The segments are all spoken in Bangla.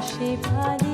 Shashi Pali.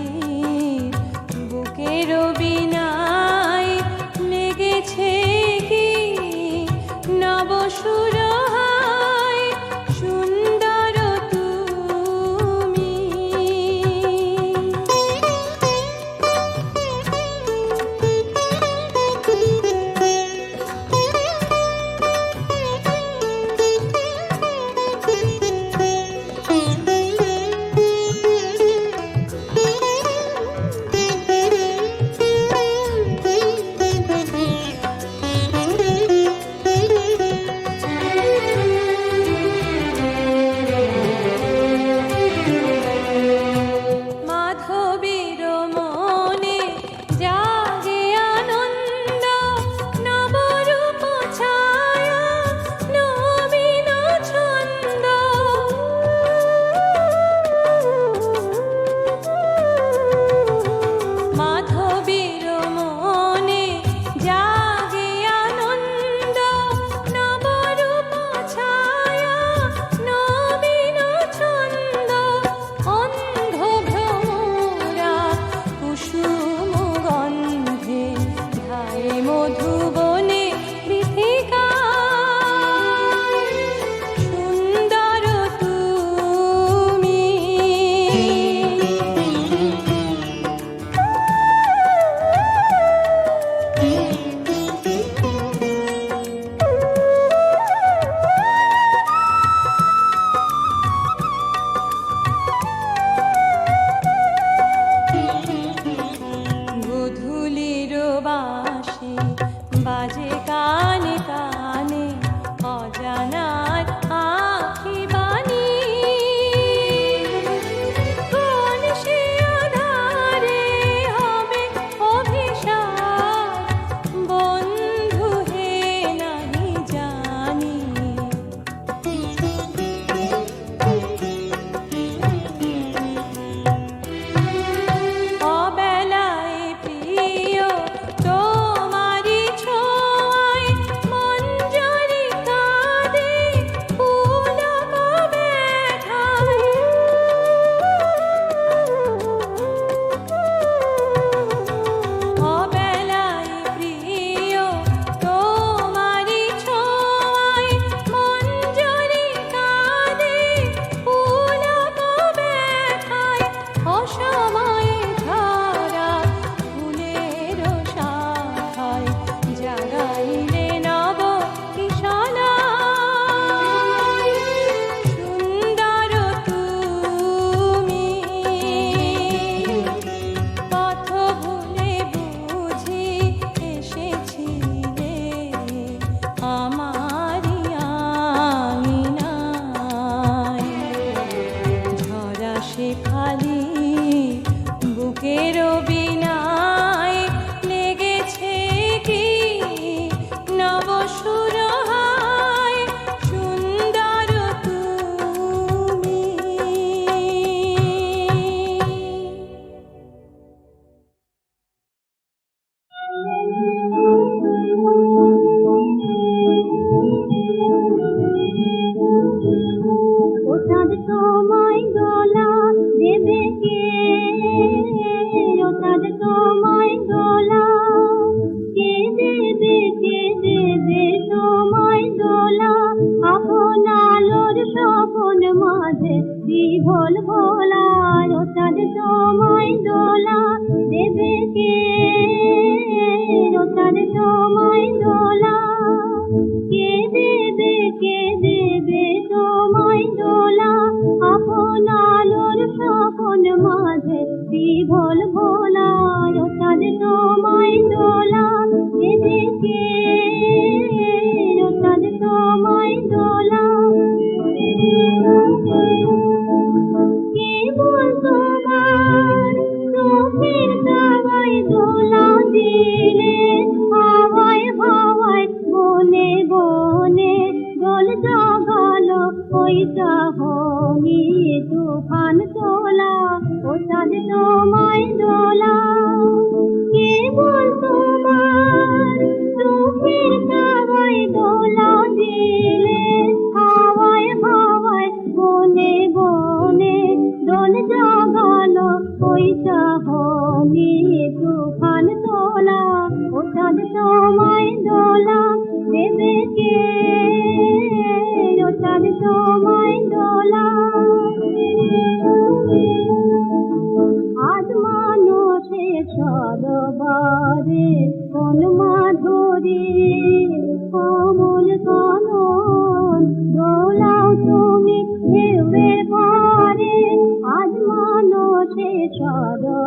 ধ্রুব جا তোমায় দোলা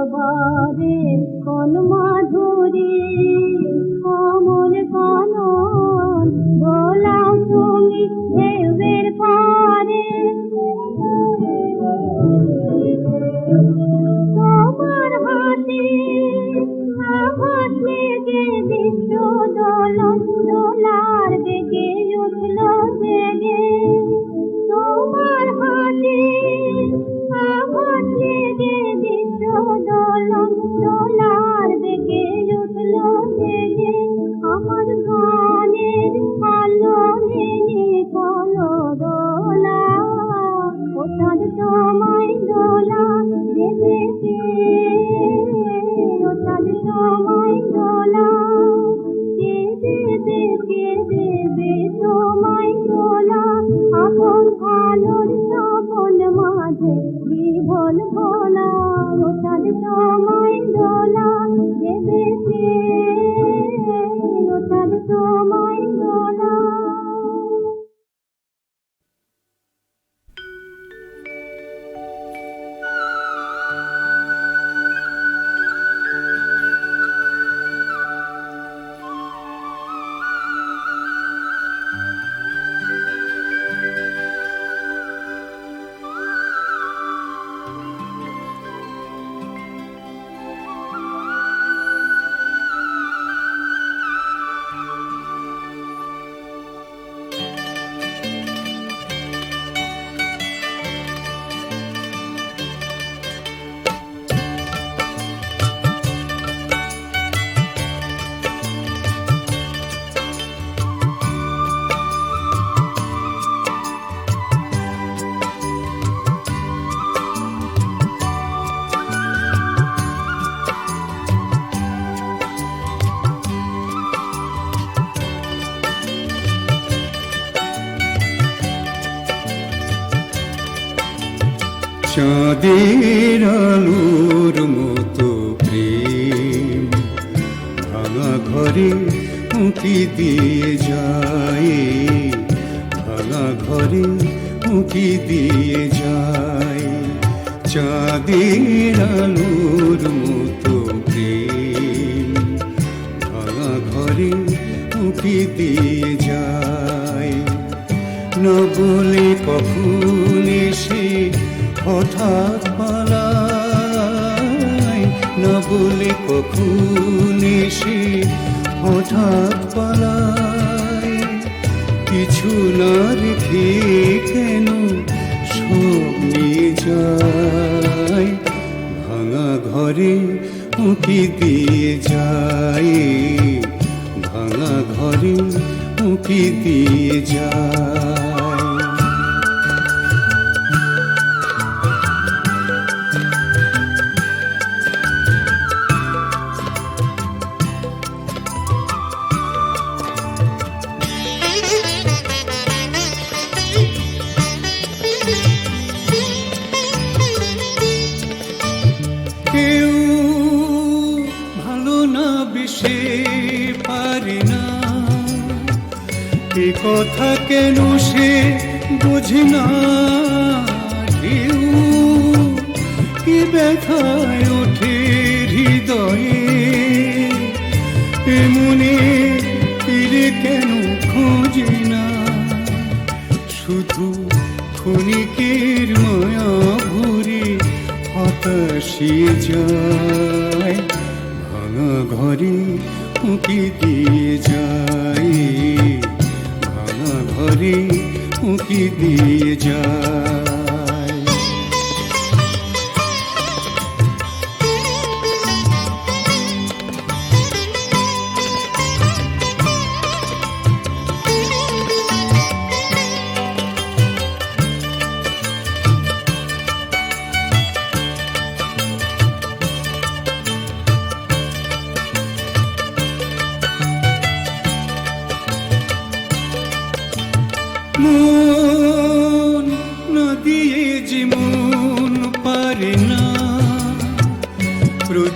সরবারে কোন মাধুরী চাঁদের আলোর মতো প্রেম। ভাঙা ঘরে উঁকি দিয়ে যায়। ভাঙা ঘরে উঁকি দিয়ে যায়। চাঁদের আলোর মতো প্রেম। ভাঙা ঘরে উঁকি দিয়ে যায়। না বলে কখন হঠাৎ পালায় না বলে কখন হঠাৎ পালায় কিছু না রেখে কেন সব যায়? ভাঙা ঘরে উঁকি দিয়ে যায়। ভাঙা ঘরে উঁকি দিয়ে যায়। কেন সে বোঝে না কি ব্যথায় ওঠে হৃদয়ে, এমনে ফিরে কেন খোঁজে না? শুধু ক্ষণিকের মায়া ভরে হতাশে যায়, ভাঙা ঘরে উঁকি দিয়ে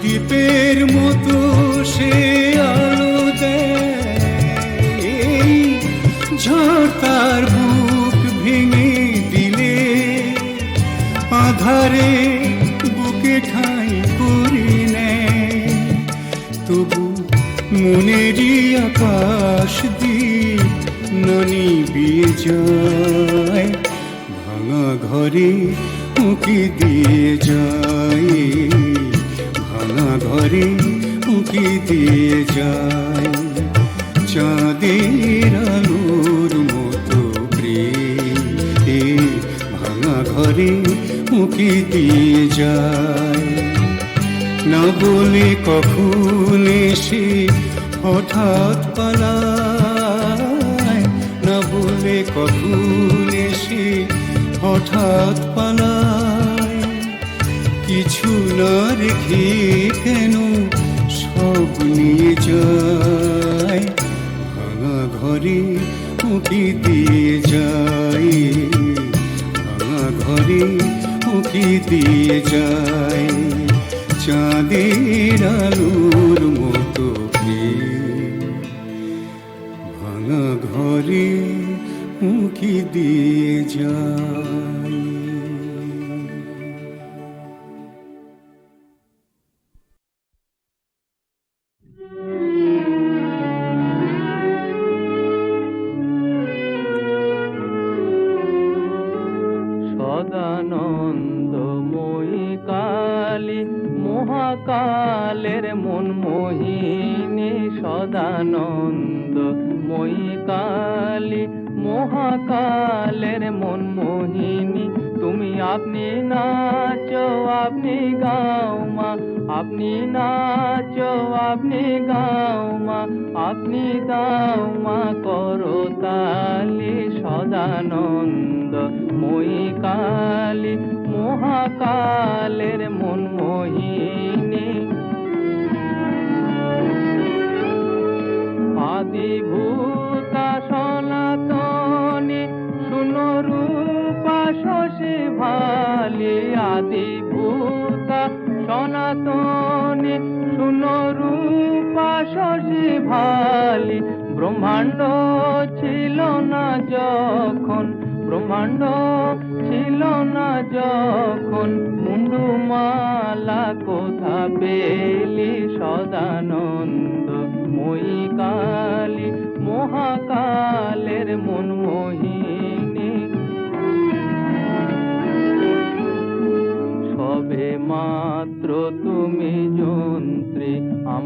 প্রদীপের মতো সে আলো দেয়। বুক ভেঙে দিলে, আধারে বুকে ঠাঁই করে তবু মনেরই আকাশ দিয়ে ননি বিয়ে ভাঙা ঘরে উঁকি দিয়ে যায়। ঘরে উঁকি দিয়ে যায়। চাঁদের আলোর মতো প্রেম ভাঙা ঘরে উঁকি দিয়ে যায়। না বলে কখন এসে হঠাৎ পালায়, না বলে কখন এসে হঠাৎ পালায়। কিছু না রেখে কেন? সব নিয়ে যায় ভাঙা ঘরে উঁকি দিয়ে যায় ভাঙা ঘরে উঁকি দিয়ে যায় চাঁদের আলোর মতো ভাঙা ঘরে উঁকি দিয়ে যায় আপনি নাচো, আপনি গাও মা, আপনি দাও মা, করো তালি সদানন্দ। মই কালী, মহাকালের মন মোহিনী। আদিভূতা ভালি ব্রহ্মাণ্ড ছিল না যখন, ব্রহ্মাণ্ড ছিল না যখন মুন্ডু মালা কোথা পেলি সদানন্দ? মহাকালের মন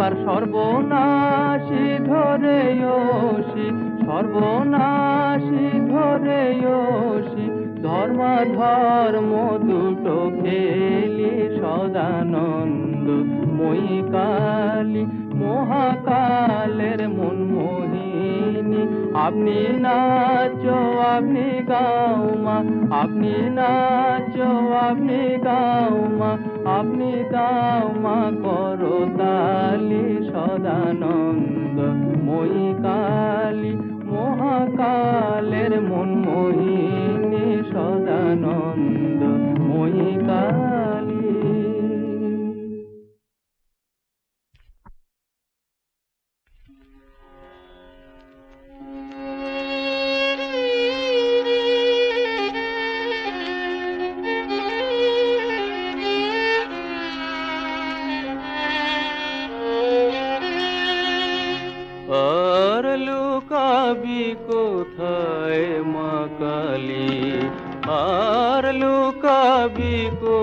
এবার সর্বনাশী ধরে ওষি সর্বনাশী ধরে ওষি ধর্ম ধর্ম দুটো খেলি সদানন্দ মই কালী মহাকালের মোহিনী আপনি নাচো, আপনি গাও মা। আপনি নাচো, আপনি গাও মা। আপনি দাও মা, করো তালি সদানন্দ। মই কালী মহাকালের মন মোহিনী সদানন্দ। মই কালী परलु काबी को थाए माँ काली। परलु काबी को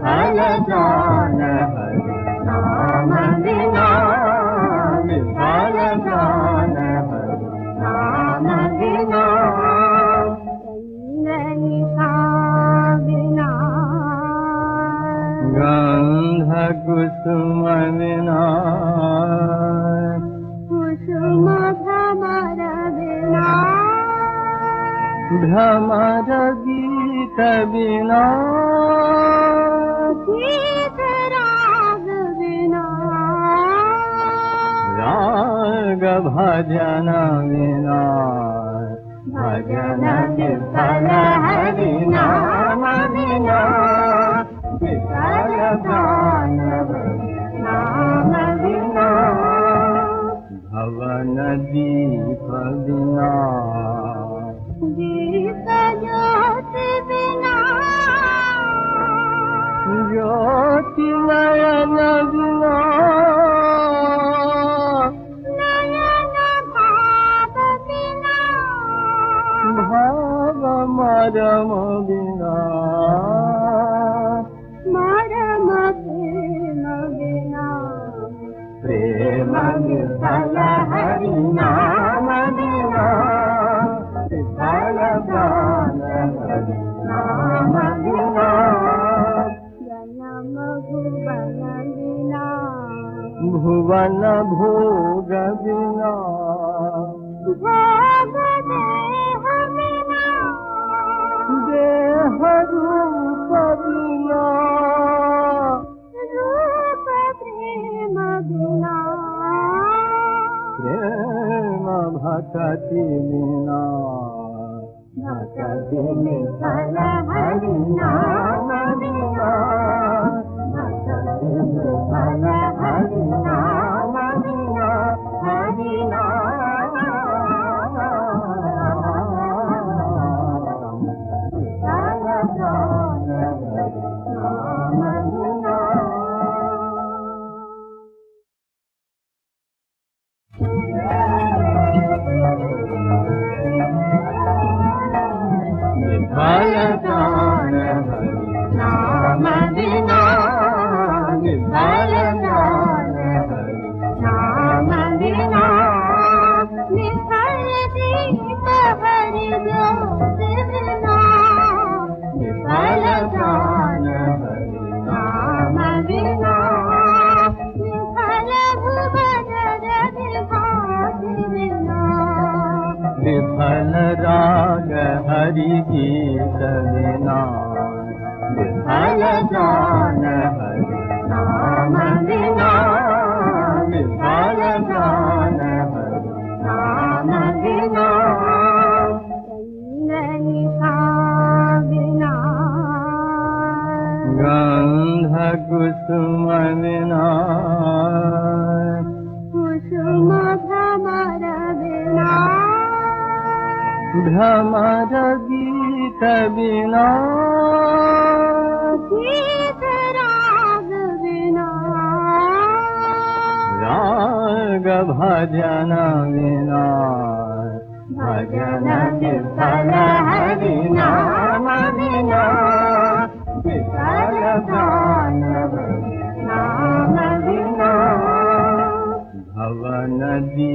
साल भ्रमर गीत बिना गीत राग बिना राग भजन बिना भजन विफल हरि नाम बिना विफल दानव नाम बिना भवन दीप बिना রাজমগ مين نا نڪر मनना भ्रमर गीत बिना राग भजन बिना भजन विफल हरिनाम बिना विफल गान बिना भवनी पी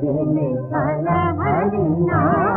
भक्ति निफल हरि नाम